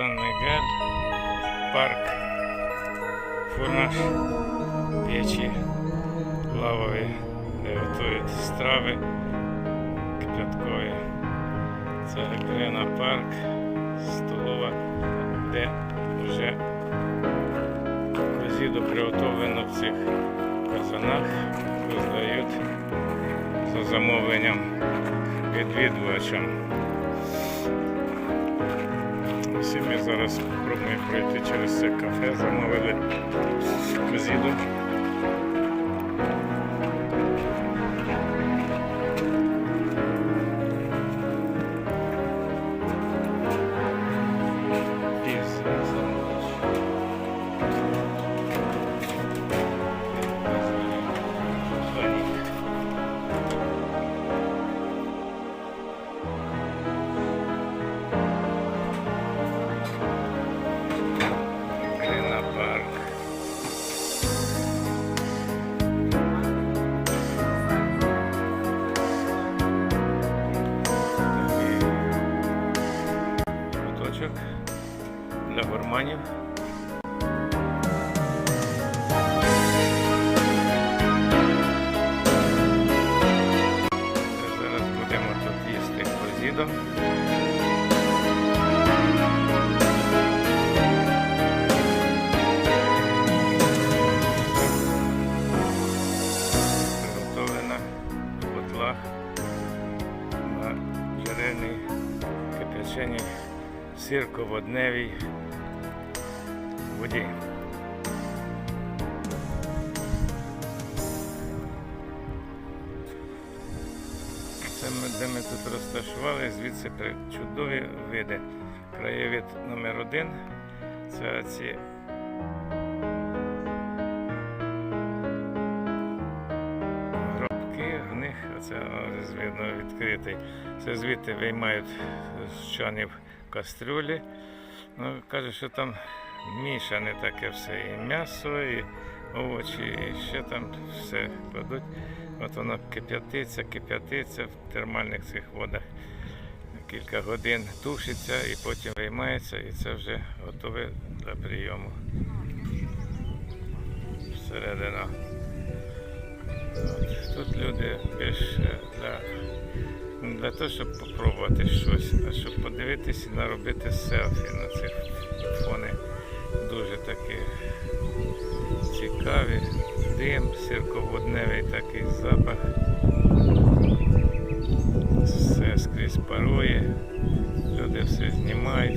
Сан-Мігель, парк, фурнаш, печі, лавові, де готують страви кипяткові. Це Грина парк, столова, де вже козіду приготовлено в цих казанах, роздають за замовленням відвідувачам. Ми зараз спробуємо пройти через це кафе, замовили козіду. Куточок для гурманів. Зараз будемо тут їсти козідо. приготовлена в на жареній кипяченій сирководневій воді. Це ми, де ми тут розташували, звідси чудові види. Краєвид номер один це ці ось видно відкритий. Це звідти виймають з чанів кастрюлі. Ну, каже, що там мішане таке все. І м'ясо, і овочі, і ще там все кладуть. От воно кип'ятиться, кип'ятиться в термальних цих водах. Кілька годин тушиться і потім виймається, і це вже готове для прийому. Всередина. Більше для, для того, щоб спробувати щось, а щоб подивитися і наробити селфі на цих фони. Дуже такі цікаві. Дим, сірководневий такий запах. Все скрізь парує. Люди все знімають,